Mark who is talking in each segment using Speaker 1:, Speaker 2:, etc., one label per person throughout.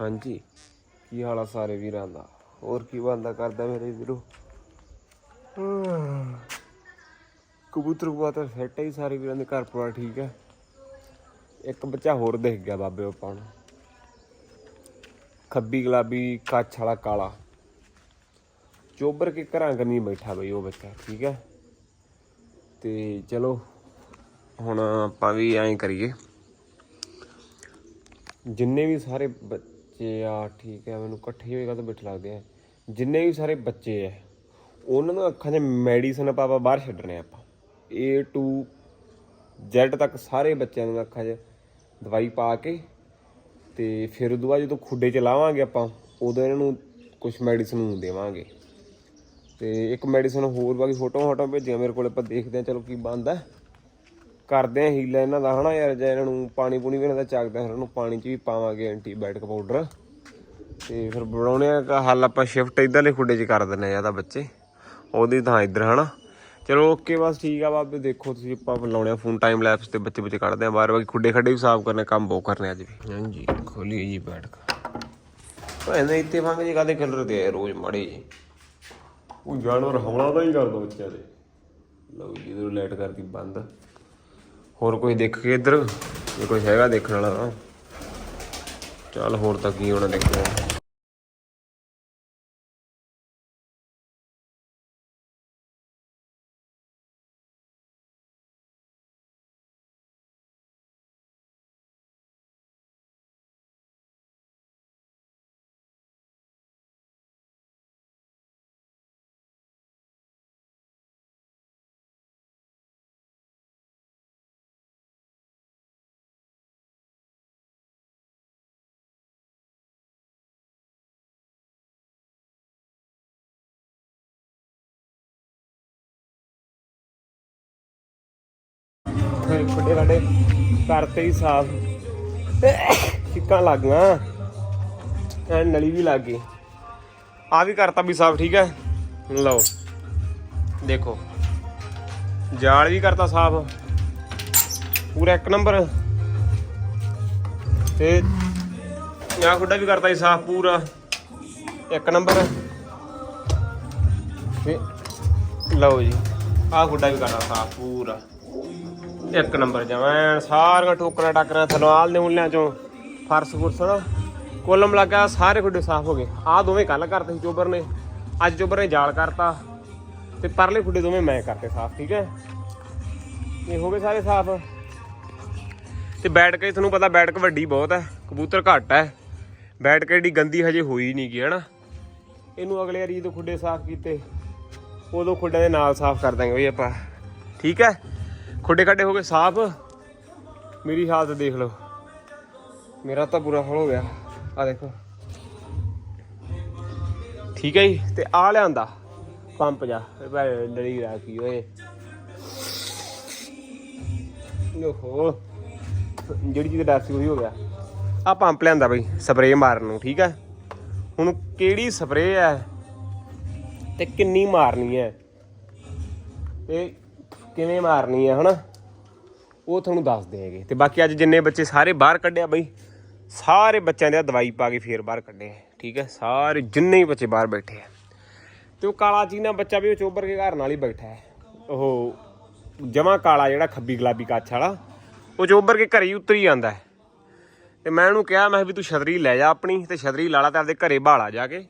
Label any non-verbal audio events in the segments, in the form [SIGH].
Speaker 1: ਹਾਂਜੀ। ਕੀ ਹਾਲ ਆ ਸਾਰੇ ਵੀਰਾਂ ਦਾ? ਹੋਰ ਕੀ ਬੰਦਾ ਕਰਦਾ ਮੇਰੇ ਵੀਰੋ? ਕਬੂਤਰ ਕਬੂਤਰ ਸੈੱਟ ਹੀ ਸਾਰੇ ਵੀਰਾਂ ਦੇ, ਘਰ ਪਰਿਵਾਰ ਠੀਕ ਹੈ ਇੱਕ ਬੱਚਾ ਹੋਰ ਦੇਖ ਗਿਆ ਬਾਬੇ ਆਪਾਂ ਨੂੰ। ਖੱਬੀ ਗੁਲਾਬੀ, ਕੱਛ ਵਾਲਾ ਕਾਲਾ। ਚੋਬਰ ਕੇ ਘਰਾਂ ਕਰਨੀ ਬੈਠਾ ਬਈ ਉਹ ਬੱਚਾ, ਠੀਕ ਹੈ ਤੇ ਚਲੋ, ਹੁਣ ਆਪਾਂ ਵੀ ਐਂ ਕਰੀਏ। ਜਿੰਨੇ ਵੀ ਸਾਰੇ ਬੱਚੇ ਆ, ਠੀਕ ਹੈ, ਮੈਨੂੰ ਇਕੱਠੇ ਹੋਏਗਾ ਤਾਂ ਬਿਠ ਲੱਗਦੇ ਆ। ਜਿੰਨੇ ਵੀ ਸਾਰੇ ਬੱਚੇ ਆ ਉਹਨਾਂ ਨੂੰ ਅੱਖਾਂ 'ਚ ਮੈਡੀਸਨ ਆਪਾਂ ਆਪਾਂ ਬਾਹਰ ਛੱਡਣੇ ਆਪਾਂ। A to Z ਤੱਕ ਸਾਰੇ ਬੱਚਿਆਂ ਨੂੰ ਅੱਖਾਂ 'ਚ ਦਵਾਈ ਪਾ ਕੇ ਤੇ ਫਿਰ ਉਦੋਂ ਬਾਅਦ ਜਦੋਂ ਖੁੱਡੇ 'ਚ ਲਾਵਾਂਗੇ ਆਪਾਂ, ਉਦੋਂ ਇਹਨਾਂ ਨੂੰ ਕੁਝ ਮੈਡੀਸਨ ਦੇਵਾਂਗੇ। ਤੇ ਇੱਕ ਮੈਡੀਸਨ ਹੋਰ ਬਾਕੀ ਫੋਟੋ ਫੋਟੋ ਭੇਜੀਆਂ, ਮੇਰੇ ਕੋਲ ਆਪਾਂ ਦੇਖਦੇ ਆ ਚਲੋ ਕੀ ਬਣਦਾ। ਕਰਦੇ ਆ ਹੀਲਾ ਇਹਨਾਂ ਦਾ ਹਨਾ ਯਾਰ ਜੇ ਇਹਨਾਂ ਨੂੰ ਪਾਣੀ ਪੂਣੀ ਵੀ ਇਹਨਾਂ ਦਾ ਚੱਕਦਾ ਫਿਰ ਉਹਨੂੰ ਪਾਣੀ 'ਚ ਵੀ ਪਾਵਾਂਗੇ ਐਂਟੀਬਾਇਓਟਿਕ ਪਾਊਡਰ ਤੇ ਫਿਰ ਬਣਾਉਣੇ ਆ ਹੱਲ ਆਪਾਂ ਸ਼ਿਫਟ ਇਧਰਲੇ ਖੁੱਡੇ 'ਚ ਕਰ ਦਿੰਨੇ ਆ ਜ਼ਿਆਦਾ ਬੱਚੇ। ਉਹਦੀ ਥਾਂ ਇੱਧਰ ਹਨਾ। ਚਲੋ ਓਕੇ ਬਸ ਠੀਕ ਆ ਬਾਬੇ ਦੇਖੋ ਤੁਸੀਂ ਆਪਾਂ ਲਾਉਣੇ ਆ ਫੋਨ ਟਾਈਮ ਲੈਪਸ ਤੇ ਬੱਚੇ ਬੱਚੇ ਕੱਢਦੇ ਆ। ਬਾਹਰ ਬਾਕੀ ਖੁੱਡੇ ਖੱਡੇ ਵੀ ਸਾਫ਼ ਕਰਨੇ ਕੰਮ ਬਹੁਤ ਕਰਨੇ ਅੱਜ ਵੀ। ਹਾਂਜੀ ਖੋਲੀ ਜੀ ਬੈਠ ਕੇ ਭਾਵੇਂ ਇੱਥੇ ਫੰਗ ਜੀ ਕਾਦੇ ਕਲਰ ਦੇ ਆ ਰੋਜ਼ ਮਾੜੇ ਜੀ। ਉਹ ਜਾਨਵਰ ਹਮਲਾ ਤਾਂ ਹੀ ਕਰਦਾ ਬੱਚਿਆਂ ਦੇ। ਲਓ ਜੀ ਇਧਰ ਲਾਈਟ ਕਰਤੀ ਬੰਦ। ਹੋਰ ਕੋਈ ਦੇਖ ਕੇ ਇੱਧਰ? ਜੇ ਕੋਈ ਹੈਗਾ ਦੇਖਣ ਵਾਲਾ ਤਾਂ। ਚੱਲ ਹੋਰ ਤਾਂ ਕੀ ਹੋਣਾ ਦੇਖੋ ਖੁੱਡੇ ਖੱਡੇ ਕਰਤੇ ਹੀ ਸਾਫ਼ ਚਿੱਕਾਂ ਲੱਗ ਗਈਆਂ। ਐ ਨਲੀ ਵੀ ਲੱਗ ਗਈ। ਆ ਵੀ ਕਰਤਾ ਵੀ ਸਾਫ਼ ਠੀਕ ਹੈ। ਲਓ, ਦੇਖੋ। ਜਾਲ ਵੀ ਕਰਤਾ ਸਾਫ਼। ਪੂਰਾ ਇੱਕ ਨੰਬਰ। ਤੇ ਆ ਖੁੱਡਾ ਵੀ ਕਰਤਾ ਜੀ ਸਾਫ਼ ਪੂਰਾ। ਇੱਕ ਨੰਬਰ। ਤੇ ਲਓ ਜੀ ਆ ਖੁੱਡਾ ਵੀ ਕਰਤਾ ਸਾਫ਼ ਪੂਰਾ। ਇੱਕ ਨੰਬਰ ਜਮੈਂ ਸਾਰੀਆਂ ਟੋਕਰਾਂ ਟਾਕਰਾਂ ਥਲਵਾਲ ਦੇ ਉਲਿਆਂ ਚੋਂ ਫਰਸ਼ ਫੁਰਸ ਨਾ। ਕੋਲਮ ਲੱਗਾ ਸਾਰੇ ਖੁੱਡੇ ਸਾਫ਼ ਹੋ ਗਏ। ਆਹ ਦੋਵੇਂ ਕੱਲ ਕਰਤੇ ਸੀ ਚੋਬਰ ਨੇ। ਅੱਜ ਚੋਬਰ ਨੇ ਜਾਲ ਕਰਤਾ। ਤੇ ਪਰਲੇ ਖੁੱਡੇ ਦੋਵੇਂ ਮੈਂ ਕਰਤੇ ਸਾਫ਼, ਠੀਕ ਹੈ? ਇਹ ਹੋ ਗਏ ਸਾਰੇ ਸਾਫ਼। ਤੇ ਬੈਠ ਕੇ ਤੁਹਾਨੂੰ ਪਤਾ ਬੈਠਕ ਵੱਡੀ ਬਹੁਤ ਹੈ, ਕਬੂਤਰ ਘੱਟ ਹੈ। ਬੈਠ ਕੇ ਏਡੀ ਗੰਦੀ ਹਜੇ ਹੋਈ ਨਹੀਂ ਗਈ, ਹਨਾ? ਇਹਨੂੰ ਅਗਲੇ ਵਾਰੀ ਜਦੋਂ ਖੁੱਡੇ ਸਾਫ਼ ਕੀਤੇ, ਉਦੋਂ ਖੁੱਡਿਆਂ ਦੇ ਨਾਲ ਸਾਫ਼ ਕਰ ਦਾਂਗੇ ਬਈ ਆਪਾਂ। ਠੀਕ ਹੈ? ਖੁੱਡੇ ਖੱਡੇ ਹੋ ਗਏ ਸਾਫ਼। ਮੇਰੀ ਹਾਲਤ ਦੇਖ ਲਓ। ਮੇਰਾ ਤਾਂ ਬੁਰਾ ਹਾਲ ਹੋ ਗਿਆ। ਆ ਦੇਖੋ। ਠੀਕ ਹੈ ਜੀ, ਤੇ ਆ ਲਿਆਂਦਾ। ਪੰਪ ਜਾ। ਲੜੀ ਰਾਖੀ ਓਏ। ਓਹੋ। ਜਿਹੜੀ ਚੀਜ਼ ਦਾ ਉਹੀ ਹੋ ਗਿਆ। ਆ ਪੰਪ ਲਿਆਂਦਾ ਬਈ, ਸਪਰੇਅ ਮਾਰਨ ਨੂੰ, ਠੀਕ ਹੈ। ਹੁਣ ਕਿਹੜੀ ਸਪਰੇਅ ਹੈ ਤੇ ਕਿੰਨੀ ਮਾਰਨੀ ਹੈ। ਤੇ ਕਿਵੇਂ ਮਾਰਨੀ ਹੈ ਹਨਾ? ਉਹ ਤੁਹਾਨੂੰ ਦੱਸਦੇ ਹੈਗੇ ਤੇ ਬਾਕੀ ਅੱਜ ਜਿੰਨੇ ਬੱਚੇ ਸਾਰੇ ਬਾਹਰ ਕੱਢਿਆ ਬਈ, ਸਾਰੇ ਬੱਚਿਆਂ ਦੇ ਦਵਾਈ ਪਾ ਕੇ ਫੇਰ ਬਾਹਰ ਕੱਢੇ ਠੀਕ ਹੈ ਸਾਰੇ ਜਿੰਨੇ ਹੀ ਬੱਚੇ ਬਾਹਰ ਬੈਠੇ ਆ। ਤੇ ਉਹ ਕਾਲਾ ਚੀਨਾ ਬੱਚਾ ਵੀ ਉਹ ਚੋਬਰ ਕੇ ਘਰ ਨਾਲ ਹੀ ਬੈਠਾ ਹੈ। ਉਹ ਜਮਾ ਕਾਲਾ ਜਿਹੜਾ ਖੱਬੀ ਗੁਲਾਬੀ ਕੱਛ ਵਾਲਾ, ਉਹ ਚੋਬਰ ਕੇ ਘਰੇ ਹੀ ਉਤਰੀ ਜਾਂਦਾ ਹੈ। ਤੇ ਮੈਂ ਉਹਨੂੰ ਕਿਹਾ, ਮੈਂ ਕਿਹਾ ਵੀ ਤੂੰ ਛਤਰੀ ਲੈ ਜਾ ਆਪਣੀ, ਤੇ ਛਤਰੀ ਲਾ ਲਾ ਤੇ ਆਪਦੇ ਘਰੇ ਬਾਲਾ ਜਾ ਕੇ।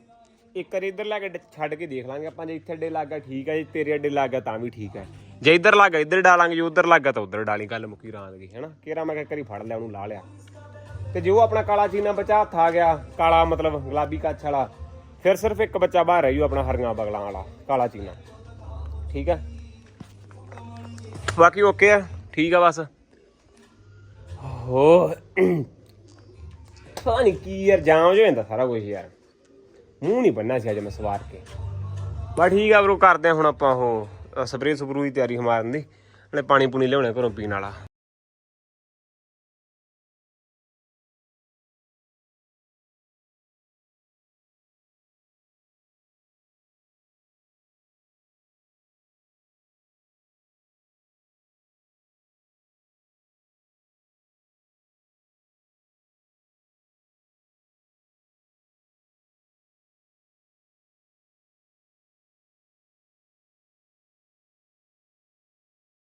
Speaker 1: ਇੱਕ ਵਾਰੀ ਇੱਧਰ ਲੈ ਕੇ ਛੱਡ ਕੇ ਦੇਖ ਲਾਂਗੇ ਆਪਾਂ, ਜੇ ਇੱਥੇ ਅੱਡੇ ਲੱਗਾ ਠੀਕ ਹੈ ਜੇ ਤੇਰੇ ਅੱਡੇ ਲੱਗਾ ਤਾਂ ਵੀ ਠੀਕ ਹੈ ਜੇ ਇੱਧਰ ਲੱਗਾ, ਇੱਧਰ ਡਾਲਾਂਗੇ, ਜੇ ਉੱਧਰ ਲੱਗਾ ਤਾਂ ਉੱਧਰ ਡਾਲੀ ਗੱਲ ਮੁੱਕੀ ਰਾਂਦ ਗਈ ਹੈਨਾ? ਕਿਹੜਾ ਮੈਂ ਕਿਹਾ ਕਰੀ ਫੜ ਲਿਆ, ਉਹਨੂੰ ਲਾ ਲਿਆ। ਤੇ ਜੋ ਆਪਣਾ ਕਾਲਾ ਚੀਨਾ ਬੱਚਾ, ਹੱਥ ਆ ਗਿਆ, ਕਾਲਾ ਮਤਲਬ ਗੁਲਾਬੀ ਕੱਛ ਵਾਲਾ, ਫਿਰ ਸਿਰਫ ਇੱਕ ਬੱਚਾ ਬਾਹਰ ਰਹਿ ਜੂ ਆਪਣਾ ਹਰੀਆਂ ਬਗਲਾਂ ਵਾਲਾ, ਕਾਲਾ ਚੀਨਾ। ਠੀਕ ਹੈ? ਬਾਕੀ ਓਕੇ ਆ, ਠੀਕ ਆ ਬਸ। ਹੋ ਪਤਾ ਨਹੀਂ ਕੀ ਯਾਰ, ਜਾਮ ਹੋ ਜਾਂਦਾ ਸਾਰਾ ਕੁਝ ਯਾਰ। ਮੂੰਹ ਨਹੀਂ ਬੰਨਾ ਸੀ ਅੱਜ ਮੈਂ ਸਵਾਰ ਕੇ। ਬਸ ਠੀਕ ਆ ਬਰੋ, ਕਰਦੇ ਹੁਣ ਆਪਾਂ ਉਹ ਸਪਰੇਅ ਸਪਰੂ ਦੀ ਤਿਆਰੀ ਮਾਰਨ ਦੀ ਨਾਲੇ ਪਾਣੀ ਪੂਣੀ ਲਿਆਉਣਾ ਘਰੋਂ ਪੀਣ ਵਾਲਾ।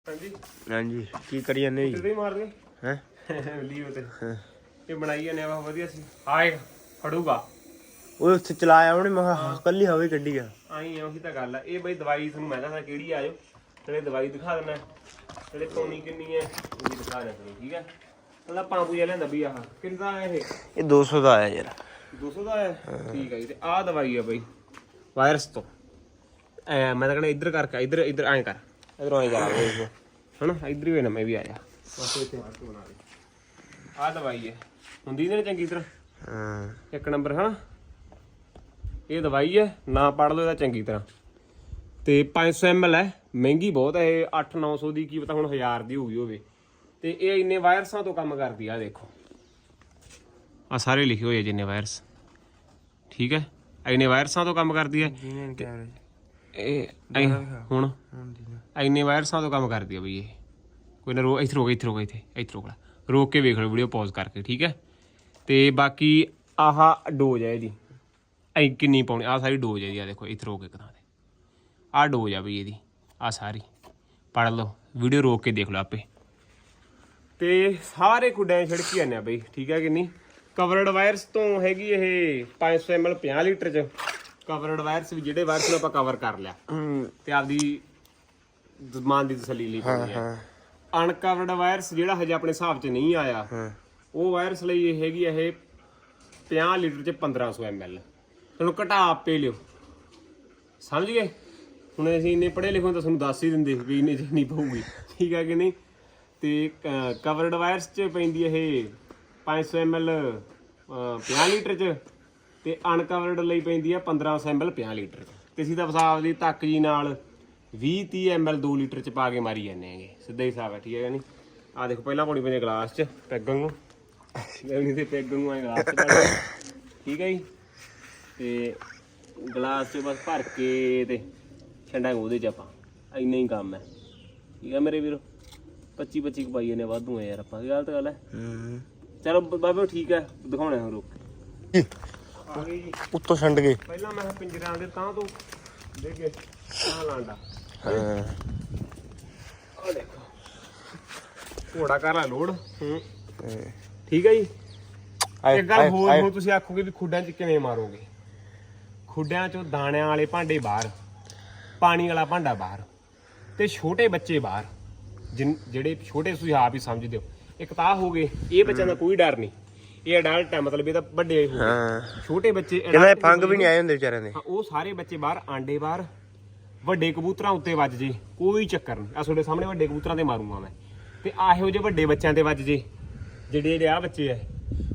Speaker 1: ਹਾਂਜੀ।
Speaker 2: ਹਾਂਜੀ ਕੀ ਕਰੀ ਜਾਂਦੇ ਜੀ?
Speaker 1: ਕਿਤੇ ਮਾਰ ਦੇ
Speaker 2: ਹੈ? [LAUGHS]
Speaker 1: ਲੀਵ ਤੇ। ਇਹ ਬਣਾਈ ਜਾਂਦੇ ਆ ਵਧੀਆ ਸੀ। ਆਏ ਫੜੂਗਾ।
Speaker 2: ਉਹ ਉੱਥੇ ਚਲਾਇਆ ਉਹਨੇ ਮੈਂ ਕੱਲੀ ਹਵੇ ਕੱਢੀ ਆ।
Speaker 1: ਆਈ ਆ ਉਹੀ ਤਾਂ ਗੱਲ ਆ। ਇਹ ਬਈ ਦਵਾਈ ਤੁਹਾਨੂੰ ਮੈਂ ਦੱਸਾਂ ਕਿਹੜੀ ਆਜੋ। ਤੇਰੇ ਦਵਾਈ ਦਿਖਾ ਦੇਣਾ ਤੇਰੇ ਪੌਣੀ ਕਿੰਨੀ ਹੈ ਉਹ ਵੀ ਦਿਖਾ ਤੈਨੂੰ ਠੀਕ ਹੈ ਉਹਦਾ ਪਾਂਪੂ ਜਿਹਾ ਲੈਂਦਾ ਵੀ ਆਹ। ਕਿੰਨਾ ਆ ਇਹ?
Speaker 2: ਇਹ 200 ਦਾ ਆਇਆ ਯਾਰ।
Speaker 1: 200 ਦਾ ਹੈ। ਠੀਕ ਹੈ ਜੀ ਤੇ ਆਹ ਦਵਾਈ ਆ ਬਈ ਵਾਇਰਸ ਤੋਂ। ਐ ਮੈਂ ਤਾਂ ਕਹਿੰਦਾ ਇੱਧਰ ਕਰਕੇ ਇੱਧਰ ਇੱਧਰ ਐਂ ਕਰ। ਇੱਧਰੋਂ ਐਂ ਕਰ। ਹਣਾ ਇੱਧਰ ਹੀ ਹੋਣਾ ਮੈਂ ਵੀ ਆ। ਜਾ ਬਸ ਇੱਥੇ ਆਹ ਦਵਾਈ ਹੈ ਹੁੰਦੀ ਨੇ ਚੰਗੀ ਤਰ੍ਹਾਂ?
Speaker 2: ਹਾਂ।
Speaker 1: ਇੱਕ ਨੰਬਰ ਹਨਾ? ਇਹ ਦਵਾਈ ਹੈ ਨਾ ਪੜ ਲਓ ਇਹਦਾ ਚੰਗੀ ਤਰ੍ਹਾਂ। ਤੇ 500 ml ਹੈ ਮਹਿੰਗੀ ਬਹੁਤ ਹੈ ਇਹ 8-900 ਦੀ ਕੀ ਪਤਾ ਹੁਣ 1000 ਦੀ ਹੋਊਗੀ ਹੋਵੇ। ਤੇ ਇਹ ਇੰਨੇ ਵਾਇਰਸਾਂ ਤੋਂ ਕੰਮ ਕਰਦੀ ਆ ਆਹ ਦੇਖੋ। ਆ ਸਾਰੇ ਲਿਖੇ ਹੋਏ ਆ ਜਿੰਨੇ ਵਾਇਰਸ। ਠੀਕ ਹੈ ਇੰਨੇ ਵਾਇਰਸਾਂ ਤੋਂ ਕੰਮ ਕਰਦੀ ਹੈ
Speaker 2: ਕੈਮਰੇ
Speaker 1: ਇਹ ਐਂ ਹੁਣ? ਇੰਨੇ ਵਾਇਰਸਾਂ ਤੋਂ ਕੰਮ ਕਰਦੀ ਆ ਬਈ ਇਹ। ਕੋਈ ਨਾ ਰੋ ਇੱਥੇ ਰੋਕ ਇੱਥੇ ਰੋਕ ਇੱਥੇ ਇੱਥੇ ਰੋਕ ਲੈ। ਰੋਕ ਕੇ ਵੇਖ ਲਓ ਵੀਡੀਓ ਪੌਜ਼ ਕਰਕੇ ਠੀਕ ਹੈ? ਤੇ ਬਾਕੀ ਆਹ ਡੋਜ਼ ਹੈ ਇਹਦੀ। ਐ ਕਿੰਨੀ ਪਾਉਣੀ ਆ ਸਾਰੀ ਡੋਜ਼ ਹੈ ਇਹਦੀ ਆ ਦੇਖੋ ਇੱਥੇ ਰੋਕ ਇੱਕ ਥਾਂ ਤੇ। ਆ ਡੋਜ਼ ਆ ਬਈ ਇਹਦੀ ਆ ਸਾਰੀ। ਪੜ ਲਓ ਵੀਡੀਓ ਰੋਕ ਕੇ ਦੇਖ ਲਓ ਆਪੇ। ਤੇ ਸਾਰੇ ਕੁੱਡਾਂ 'ਚ ਛਿੜਕੀ ਜਾਂਦੇ ਆ ਬਈ ਠੀਕ ਹੈ ਕਿ ਨਹੀਂ? ਕਵਰਡ ਵਾਇਰਸ ਤੋਂ ਹੈਗੀ ਇਹ 500 ml 50 ਲੀਟਰ ਚ। ਕਵਰਡ ਵਾਇਰਸ ਵੀ ਜਿਹੜੇ ਵਾਇਰਸ ਨੂੰ ਆਪਾਂ ਕਵਰ ਕਰ ਲਿਆ। ਤੇ ਆਪਦੀ ਜ਼ਮਾਨ ਦੀ ਤਸੱਲੀ ਲਈ ਪਾਉਣੀ ਹੈ। ਅਨਕਵਰਡ ਵਾਇਰਸ ਜਿਹੜਾ ਹਜੇ ਆਪਣੇ ਹਿਸਾਬ 'ਚ ਨਹੀਂ ਆਇਆ ਉਹ ਵਾਇਰਸ ਲਈ ਇਹ ਹੈਗੀ ਇਹ 50 ਲੀਟਰ ਚ 1500 ml ਤੁਹਾਨੂੰ ਘਟਾ ਆਪੇ ਲਿਓ। ਸਮਝ ਗਏ? ਹੁਣ ਅਸੀਂ ਇੰਨੇ ਪੜ੍ਹੇ ਲਿਖੇ ਤਾਂ ਤੁਹਾਨੂੰ ਦੱਸ ਹੀ ਦਿੰਦੇ ਵੀ ਇੰਨੇ ਚ ਨਹੀਂ ਪਊਗੀ। ਠੀਕ ਹੈ ਕਿ ਨਹੀਂ? ਤੇ ਕਵਰਡ ਵਾਇਰਸ ਚ ਪੈਂਦੀ ਇਹ 500 ml 50 ਲੀਟਰ ਚ। ਤੇ ਅਨਕਵਰਡ ਲਈ ਪੈਂਦੀ ਹੈ 1500 ml 50 ਲੀਟਰ ਤੇ ਅਸੀਂ ਤਾਂ ਹਿਸਾਬ ਦੀ ਤੱਕ ਜੀ ਨਾਲ 20 30 ml 2 ਲੀਟਰ ਚ ਪਾ ਕੇ ਮਾਰੀ ਜਾਂਦੇ ਹੈਗੇ। ਸਿੱਧਾ ਹੀ ਹਿਸਾਬ ਹੈ ਠੀਕ ਹੈ ਨਹੀਂ? ਆ ਦੇਖੋ ਪਹਿਲਾਂ ਪਾਉਣੀ ਪੈਂਦੀ ਗਲਾਸ ਚ ਪੈਗਾਂ ਨੂੰ। ਲੈਣੀ ਤੇ ਪੈਗ ਨੂੰ ਐ ਗਲਾਸ ਚ ਪਾ ਲਓ। ਠੀਕ ਹੈ ਜੀ? ਤੇ ਗਲਾਸ ਚ ਬਸ ਭਰ ਕੇ ਤੇ ਛੰਡਾਂਗੇ ਉਹਦੇ ਚ ਆਪਾਂ। ਇੰਨਾ ਹੀ ਕੰਮ ਹੈ। ਠੀਕ ਹੈ ਮੇਰੇ ਵੀਰੋ? 25 25 ਪਾਈਏ ਨੇ ਵਾਧੂ ਆ ਯਾਰ ਆਪਾਂ। ਗਲਤ ਗੱਲ ਹੈ।
Speaker 2: ਹੂੰ।
Speaker 1: ਚਲੋ ਬਾਬੇ ਠੀਕ ਹੈ ਦਿਖਾਉਣੇ ਹੁਣ ਰੁਕ ਆ ਗਈ ਜੀ
Speaker 2: ਉੱਤੋਂ ਛੰਡ ਗਏ।
Speaker 1: ਪਹਿਲਾਂ ਮੈਂ ਪਿੰਜਰਾਂ ਦੇ ਤਾਂ ਤੋਂ ਦੇਖੇ ਤਾਂ ਲਾਂਡਾ।
Speaker 2: ਹਾਂ।
Speaker 1: ਆ ਦੇਖੋ ਘੋੜਾ ਕਰ ਲਾ ਲੋਡ ਹੂੰ। ਠੀਕ ਹੈ ਜੀ? ਇੱਕ ਗੱਲ ਹੋਰ ਹੁਣ ਤੁਸੀਂ ਆਖੋਗੇ ਵੀ ਖੁੱਡਾਂ 'ਚ ਕਿਵੇਂ ਮਾਰੋਗੇ? ਖੁੱਡਾਂ 'ਚੋਂ ਦਾਣਿਆਂ ਵਾਲੇ ਭਾਂਡੇ ਬਾਹਰ ਪਾਣੀ ਵਾਲਾ ਭਾਂਡਾ ਬਾਹਰ ਤੇ ਛੋਟੇ ਬੱਚੇ ਬਾਹਰ ਜਿਹੜੇ ਛੋਟੇ ਤੁਸੀਂ ਆਪ ਹੀ ਸਮਝਦੇ ਹੋ। ਇੱਕ ਤਾਂ ਹੋ ਗਏ ਇਹ ਬੱਚਿਆਂ ਦਾ ਕੋਈ ਡਰ ਨਹੀਂ। ਇਹ ਅਡਲਟ ਹੈ ਮਤਲਬ ਇਹ ਤਾਂ ਵੱਡੇ ਹੋ ਗਏ
Speaker 2: ਹਾਂ।
Speaker 1: ਛੋਟੇ ਬੱਚੇ adult
Speaker 2: ਫੰਗ ਵੀ ਨਹੀਂ ਆਏ ਹੁੰਦੇ ਵਿਚਾਰਿਆਂ ਦੇ।
Speaker 1: ਹਾਂ, ਉਹ ਸਾਰੇ ਬੱਚੇ ਬਾਹਰ ਆਂਡੇ ਬਾਹਰ ਵੱਡੇ ਕਬੂਤਰਾਂ ਉੱਤੇ ਵੱਜ ਜੇ ਕੋਈ ਚੱਕਰ ਨਹੀਂ। ਆ ਤੁਹਾਡੇ ਸਾਹਮਣੇ ਵੱਡੇ ਕਬੂਤਰਾਂ ਤੇ ਮਾਰੂੰਗਾ ਮੈਂ। ਤੇ ਆਹੋ ਜਿਹੇ ਵੱਡੇ ਬੱਚਿਆਂ ਤੇ ਵੱਜ ਜੇ ਜਿਹੜੇ ਜਿਹੜੇ ਆ ਬੱਚੇ ਐ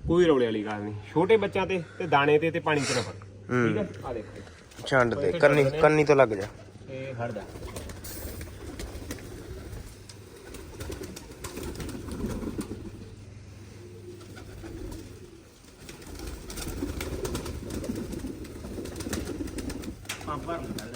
Speaker 1: ਕੋਈ ਰੌਲੇ ਵਾਲੀ ਗੱਲ ਨਹੀਂ। ਛੋਟੇ ਬੱਚਿਆਂ ਤੇ ਤੇ ਦਾਣੇ ਤੇ ਤੇ ਪਾਣੀ ਚ ਨਾ ਪੜੇ ਠੀਕ ਹੈ। ਆ ਦੇਖੋ।
Speaker 2: ਛੰਡ ਦੇ ਕੰਨੀ ਕੰਨੀ ਤੋਂ ਲੱਗ ਜਾ।
Speaker 1: ਇਹ ਹਟ ਜਾ ਆ ਭਰ ਲੈ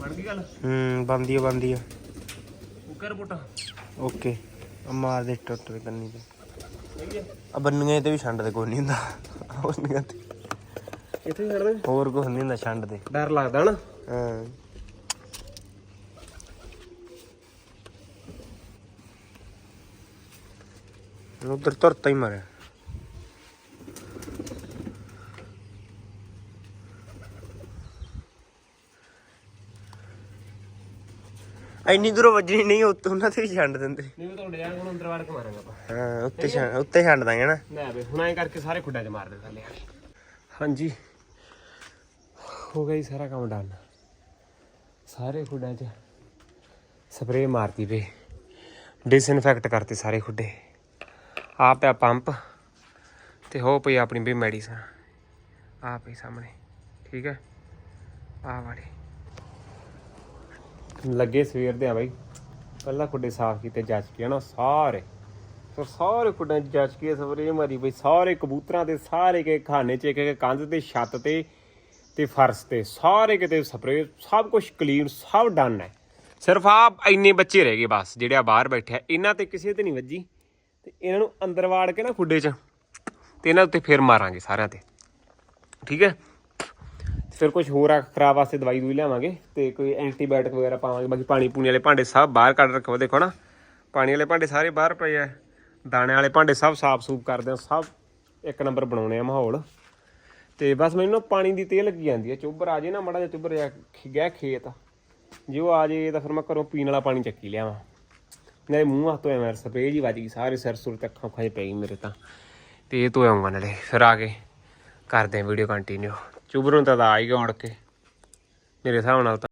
Speaker 1: ਬਣ ਗਈ ਗੱਲ
Speaker 2: ਹੂੰ ਬੰਦੀ ਆ ਬੰਦੀ ਆ।
Speaker 1: ਕੁੱਕਰ ਪੁੱਟ।
Speaker 2: ਓਕੇ। ਆ ਮਾਰ ਦੇ ਟੁੱਟ ਦੇ ਕੰਨੀ ਤੇ। ਆ ਬੰਨੀਆਂ ਤੇ ਵੀ ਛੰਡ ਦੇ ਕੋਈ ਨਹੀਂ ਹੁੰਦਾ। ਬੰਨੀਆਂ ਤੇ
Speaker 1: ਇੱਥੇ ਛੱਡ ਦੇ।
Speaker 2: ਹੋਰ ਕੁਝ ਨਹੀਂ ਹੁੰਦਾ ਛੰਡ ਦੇ।
Speaker 1: ਡਰ ਲੱਗਦਾ ਨਾ।
Speaker 2: ਹਾਂ। ਉਧਰ ਤੁਰਤਾ ਹੀ ਮਾਰਿਆ। ਇੰਨੀ ਦੂਰੋਂ ਵੱਜਣੀ ਨਹੀਂ ਉੱਤੇ ਉਹਨਾਂ ਤੇ ਵੀ ਛੰਡ ਦਿੰਦੇ।
Speaker 1: ਨਹੀਂ ਮੈਂ ਤੁਹਾਡੇ ਜਾਣ ਹੁਣ ਅੰਦਰ ਵੜ ਕੇ ਮਾਰਾਂਗਾ ਆਪਾਂ।
Speaker 2: ਹਾਂ ਉੱਤੇ ਛੰਡ ਉੱਤੇ ਛੰਡ ਦਾਂਗੇ ਨਾ।
Speaker 1: ਨਾ ਬੇ ਹੁਣ ਐਂ ਕਰਕੇ ਸਾਰੇ ਖੁੱਡਾਂ 'ਚ ਮਾਰ ਦੇ ਥੱਲੇ। ਹਾਂਜੀ। ਹੋ ਗਿਆ ਜੀ ਸਾਰਾ ਕੰਮ ਡਨ। ਸਾਰੇ ਖੁੱਡਾਂ 'ਚ ਸਪਰੇਅ ਮਾਰਤੀ ਵੇ ਡਿਸਇਨਫੈਕਟ ਕਰਤੇ ਸਾਰੇ ਖੁੱਡੇ। ਆ ਪਿਆ ਪੰਪ ਤੇ ਹੋ ਪਈ ਆਪਣੀ ਵੀ ਮੈਡੀਸਨ। ਆ ਪਈ ਸਾਹਮਣੇ। ਠੀਕ ਹੈ? ਆ ਵਾਲੀ। ਲੱਗੇ ਸਵੇਰ ਦੇ ਆ ਬਾਈ। ਪਹਿਲਾਂ ਖੁੱਡੇ ਸਾਫ਼ ਕੀਤੇ, ਜੱਜ ਕੇ ਨਾ ਸਾਰੇ। ਫਿਰ ਸਾਰੇ ਕੁੱਡਾਂ 'ਚ ਜੱਜ ਕੇ ਸਪਰੇ ਮਾਰੀ ਬਈ। ਸਾਰੇ ਕਬੂਤਰਾਂ ਤੇ ਸਾਰੇ ਕੇ ਖਾਨੇ 'ਚ, ਇੱਕ ਇੱਕ ਕੰਧ ਤੇ, ਛੱਤ ਤੇ ਤੇ ਫਰਸ਼ ਤੇ। ਸਾਰੇ ਕਿਤੇ ਸਪਰੇ ਸਭ ਕੁਝ ਕਲੀਨ ਸਭ ਡਨ ਹੈ। ਸਿਰਫ ਆ ਇੰਨੇ ਬੱਚੇ ਰਹਿ ਗਏ ਬਸ, ਜਿਹੜੇ ਆ ਬਾਹਰ ਬੈਠੇ ਇਹਨਾਂ ਤੇ ਕਿਸੇ ਤੇ ਨਹੀਂ ਵੱਜੀ। ਤੇ ਇਹਨਾਂ ਨੂੰ ਅੰਦਰ ਵਾੜ ਕੇ ਨਾ ਖੁੱਡੇ 'ਚ, ਤੇ ਇਹਨਾਂ ਉੱਤੇ ਫੇਰ ਮਾਰਾਂਗੇ ਸਾਰਿਆਂ ਤੇ। ਠੀਕ ਹੈ? ਫਿਰ ਕੁਝ ਹੋਰ ਆ, ਖਰਾਬ ਵਾਸਤੇ ਦਵਾਈ ਦੂਈ ਲਿਆਵਾਂਗੇ ਤੇ ਕੋਈ ਐਂਟੀਬਾਇਓਟਿਕ ਵਗੈਰਾ ਪਾਵਾਂਗੇ। ਬਾਕੀ ਪਾਣੀ ਪੂਣੀ ਵਾਲੇ ਭਾਂਡੇ ਸਭ ਬਾਹਰ ਕੱਢ ਰੱਖੋ, ਦੇਖੋ ਨਾ। ਪਾਣੀ ਵਾਲੇ ਭਾਂਡੇ ਸਾਰੇ ਬਾਹਰ ਪਏ ਆ। ਦਾਣੇ ਵਾਲੇ ਭਾਂਡੇ ਸਭ ਸਾਫ਼ ਸੂਫ ਕਰਦੇ ਆ, ਸਭ ਇੱਕ ਨੰਬਰ ਬਣਾਉਣੇ ਆ ਮਾਹੌਲ। ਤੇ ਬਸ ਮੈਨੂੰ ਨਾ ਪਾਣੀ ਦੀ ਤੇਲ ਲੱਗੀ ਜਾਂਦੀ ਹੈ ਚੁੱਭਰ ਆ ਜੇ ਨਾ, ਮੜਾ ਜਿਹਾ ਚੁੱਭਰ ਜਾ ਗਿਆ ਖੇਤ। ਜੇ ਉਹ ਆ ਜੇ ਤਾਂ ਫਿਰ ਮੈਂ ਘਰੋਂ ਪੀਣ ਵਾਲਾ ਪਾਣੀ ਚੱਕੀ ਲਿਆਵਾਂ। ਮੇਰੇ ਮੂੰਹ ਹੱਥ ਧੋਇਆ ਮੈਂ, ਸਪਰੇਅ ਜੀ ਵੱਜ ਗਈ, ਸਾਰੇ ਸਿਰ ਸੁਰ ਤੇ ਅੱਖਾਂ ਖਾਏ ਪੈ ਗਈ ਮੇਰੇ ਤਾਂ। ਤੇ ਇਹ ਧੋਆਉਂਗਾ ਨਾਲੇ, ਫਿਰ ਆ ਕੇ ਕਰਦੇ ਆ ਵੀਡੀਓ ਕੰਟੀਨਿਊ ਚੁੱਭਰ ਨੂੰ ਤਾਂ ਆ ਹੀ ਗਿਆ ਉੜ ਕੇ। ਮੇਰੇ ਹਿਸਾਬ ਨਾਲ ਤਾਂ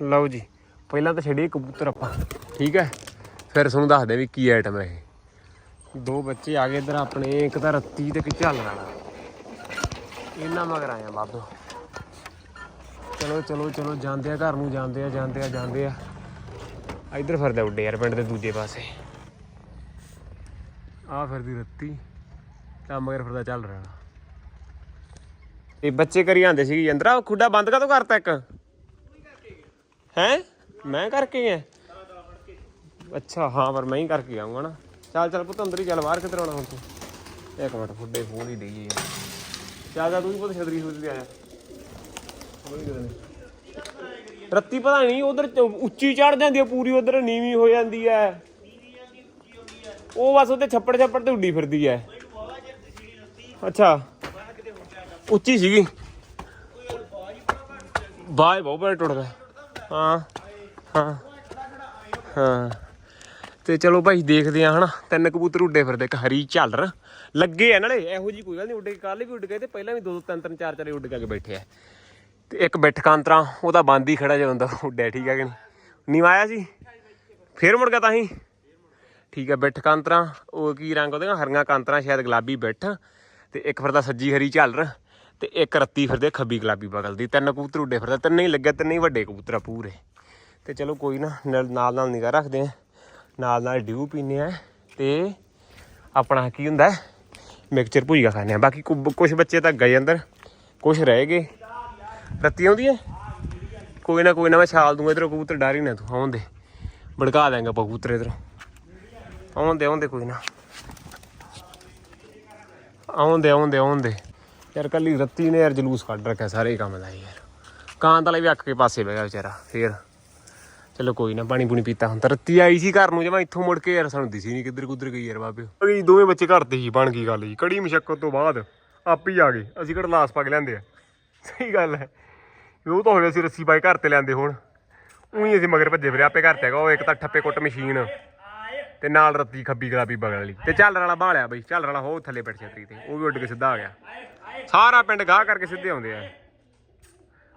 Speaker 1: ਲਓ ਜੀ ਪਹਿਲਾਂ ਤਾਂ ਛੱਡੀਏ ਕਬੂਤਰ ਆਪਾਂ। ਠੀਕ ਹੈ ਫਿਰ ਤੁਹਾਨੂੰ ਦੱਸਦੇ ਵੀ ਕੀ ਆਈਟਮ ਹੈ ਇਹ। ਦੋ ਬੱਚੇ ਆ ਗਏ ਇਧਰ ਆਪਣੇ ਇੱਕ ਤਾਂ ਰੱਤੀ ਤੇ ਇੱਕ ਝੱਲ ਇਹਨਾਂ ਮਗਰ ਆਇਆ ਬਾਬੂ ਚਲੋ ਚਲੋ ਚਲੋ ਜਾਂਦੇ ਆ ਘਰ ਨੂੰ ਜਾਂਦੇ ਆ ਜਾਂਦੇ ਆ ਜਾਂਦੇ ਆ। ਇਧਰ ਫਿਰਦੇ ਉੱਡੇ ਯਾਰ ਪਿੰਡ ਦੇ ਦੂਜੇ ਪਾਸੇ। ਆ ਫਿਰਦੀ ਰੱਤੀ ਤਾਂ ਮਗਰ ਫਿਰਦਾ ਚੱਲ ਰਿਹਾ ਇਹ ਬੱਚੇ ਕਰੀ ਜਾਂਦੇ ਸੀ ਅੰਦਰਾ। ਖੁੱਡਾ ਬੰਦ ਕਦੋਂ ਕਰਤਾ ਇੱਕ? ਹੈ? ਮੈਂ ਕਰਕੇ ਆ। ਅੱਛਾ, ਹਾਂ, ਪਰ ਮੈਂ ਹੀ ਕਰਕੇ ਆਉਂਗਾ ਨਾ। ਚੱਲ ਚੱਲ ਪੁੱਤ, ਅੰਦਰ ਹੀ ਚੱਲ, ਬਾਹਰ ਕਿੱਧਰ ਆਉਣਾ ਹੁਣ ਤੂੰ? ਇੱਕ ਮਿੰਟ ਫੁੱਡੇ ਫੋਨ ਹੀ ਦੇਈਏ ਚੱਲ ਜਾ ਤੂੰ ਵੀ ਪੁੱਤ ਛਤਰੀ ਛੁਤਰੀ ਤੇ ਆਇਆ ਰੱਤੀ ਪਤਾ ਨਹੀਂ ਉਧਰ ਉੱਚੀ ਚੜ ਜਾਂਦੀ ਹੈ ਪੂਰੀ ਉਧਰ ਨੀਵੀਂ ਹੋ ਜਾਂਦੀ ਹੈ ਉਹ ਬਸ ਉਹਦੇ ਛੱਪੜ ਛੱਪੜ ਤੇ ਉੱਡੀ ਫਿਰਦੀ ਹੈ ਅੱਛਾ। ਉੱਚੀ ਸੀਗੀ। ਬਾਏ ਬਹੁਤ ਬੜਾ ਟੁੱਟ ਗਿਆ ਹਾਂ ਹਾਂ ਹਾਂ। ਤੇ ਚਲੋ ਭਾਈ ਦੇਖਦੇ ਆ ਹਨਾ, ਤਿੰਨ ਕਬੂਤਰ ਉੱਡੇ ਫਿਰਦੇ, ਇੱਕ ਹਰੀ ਝਾਲਰ। ਲੱਗੇ ਆ ਨਾਲੇ, ਇਹੋ ਜੀ ਕੋਈ ਗੱਲ ਨਹੀਂ, ਉੱਡੇ ਕੱਲ ਵੀ ਉੱਡ ਗਏ ਤੇ ਪਹਿਲਾਂ ਵੀ ਦੋ ਦੋ, ਤਿੰਨ ਤਿੰਨ, ਚਾਰ ਚਾਰ ਉੱਡ ਕੇ ਆ ਕੇ ਬੈਠੇ ਆ। ਤੇ ਇੱਕ ਬਿੱਠਕਾਂਤਰਾ ਉਹਦਾ ਬੰਦ ਹੀ ਖੜਾ ਜਦੋਂ ਦਾ ਉੱਡਿਆ, ਠੀਕ ਹੈ ਕਿ ਨਹੀਂ? ਨਹੀਂ ਆਇਆ ਸੀ? ਫੇਰ ਮੁੜ ਗਿਆ ਤਾਂ ਹੀ? ਠੀਕ ਹੈ ਬਿੱਠ ਕਾਂਤਰਾ, ਉਹ ਕੀ ਰੰਗ ਉਹਦੇ ਹਰੀਆਂ ਕਾਂਤਰਾ, ਸ਼ਾਇਦ ਗੁਲਾਬੀ ਬਿੱਠ। ਤੇ ਇੱਕ ਫਿਰਦਾ ਸੱਜੀ ਹਰੀ ਝਾਲਰ। ਤੇ ਇੱਕ ਰੱਤੀ ਫਿਰਦੇ ਖੱਬੀ ਗੁਲਾਬੀ ਬਗਲ ਦੀ, ਤਿੰਨ ਕਬੂਤਰ ਉੱਡੇ ਫਿਰਦੇ ਤਿੰਨੇ ਹੀ ਲੱਗੇ, ਤਿੰਨੇ ਹੀ ਵੱਡੇ ਕਬੂਤਰ ਪੂਰੇ। ਤੇ ਚਲੋ ਕੋਈ ਨਾ, ਨਾਲ ਨਾਲ ਨਾਲ ਨਿਗਾਹ ਰੱਖਦੇ ਆ, ਨਾਲ ਨਾਲ ਡਿਊ ਪੀਨੇ ਆ, ਤੇ ਆਪਣਾ ਕੀ ਹੁੰਦਾ ਮਿਕਸਚਰ ਭੁਜੀਆ ਖਾਣੇ ਆ। ਬਾਕੀ ਕੁਝ ਬੱਚੇ ਤਾਂ ਗਏ ਅੰਦਰ ਕੁਝ ਰਹਿ ਗਏ। ਰੱਤੀ ਆਉਂਦੀ ਹੈ ਕੋਈ ਨਾ ਕੋਈ ਨਾ ਮੈਂ ਛਾਲ ਦੂੰਗਾ ਇਧਰੋਂ, ਕਬੂਤਰ ਡਰ ਹੀ ਨਾ ਤੂੰ, ਆਉਣ ਦੇ। ਭੜਕਾ ਦਾਂਗਾ ਕਬੂਤਰ ਇਧਰੋਂ। ਆਉਣ ਦੇ ਆਉਣ ਦੇ ਕੋਈ ਨਾ। ਆਉਂਦੇ ਦੇ ਆਉਣ ਯਾਰ ਕੱਲੀ ਰੱਤੀ ਨੇ ਯਾਰ ਜਲੂਸ ਕੱਢ ਰੱਖਿਆ ਸਾਰੇ ਹੀ ਕੰਮ ਦਾ ਯਾਰ। ਕਾਂ ਵਾਲਾ ਵੀ ਅੱਖ ਕੇ ਪਾਸੇ ਬਹਿ ਗਿਆ ਵਿਚਾਰਾ, ਫੇਰ। ਚਲੋ ਕੋਈ ਨਾ, ਪਾਣੀ ਪੂਣੀ ਪੀਤਾ ਹੁਣ ਤਾਂ ਰੱਤੀ ਆਈ ਸੀ ਘਰ ਨੂੰ, ਜਮਾ ਇੱਥੋਂ ਮੁੜ ਕੇ ਯਾਰ ਸਾਨੂੰ ਦਿਸੀ ਨਹੀਂ ਕਿੱਧਰ ਕੁੱਧਰ ਗਈ ਯਾਰ ਬਾਬੇ। ਅਗੀ ਦੋਵੇਂ ਬੱਚੇ ਘਰ ਤੇ ਹੀ ਬਣ ਗਈ ਗੱਲ ਜੀ, ਕੜੀ ਮੁਸ਼ੱਕਤ ਤੋਂ ਬਾਅਦ ਆਪ ਹੀ ਆ ਗਏ, ਅਸੀਂ ਕਿਹੜਾ ਲਾਸ ਪਾ ਕੇ ਲੈਂਦੇ ਆ। ਸਹੀ ਗੱਲ ਹੈ। ਵੀ ਉਹ ਤਾਂ ਹੋਵੇ ਅਸੀਂ ਰੱਸੀ ਪਾਏ ਘਰ ਤੇ ਲੈਂਦੇ ਹੁਣ। ਉਹੀ ਅਸੀਂ ਮਗਰ ਭੱਜੇ ਫਿਰੇ, ਆਪੇ ਘਰ ਤੇ ਹੈਗਾ, ਉਹ ਇੱਕ ਤਾਂ ਠੱਪੇ ਕੁੱਟ ਮਸ਼ੀਨ ਤੇ ਨਾਲ ਰੱਤੀ ਖੱਬੀ ਗੁਲਾਬੀ ਬਗਲ ਵਾਲੀ। ਤੇ ਝਾਲਰ ਵਾਲਾ ਬਾਲਿਆ ਬਈ, ਝਾਲਰ ਵਾਲਾ ਹੋ ਥੱਲੇ ਬੈਠ ਛਤਰੀ ਤੇ, ਉਹ ਵੀ ਉੱਡ ਕੇ ਸਿੱਧਾ ਆ ਗਿਆ। ਸਾਰਾ ਪਿੰਡ ਗਾਹ ਕਰਕੇ ਸਿੱਧੇ ਆਉਂਦੇ ਆ।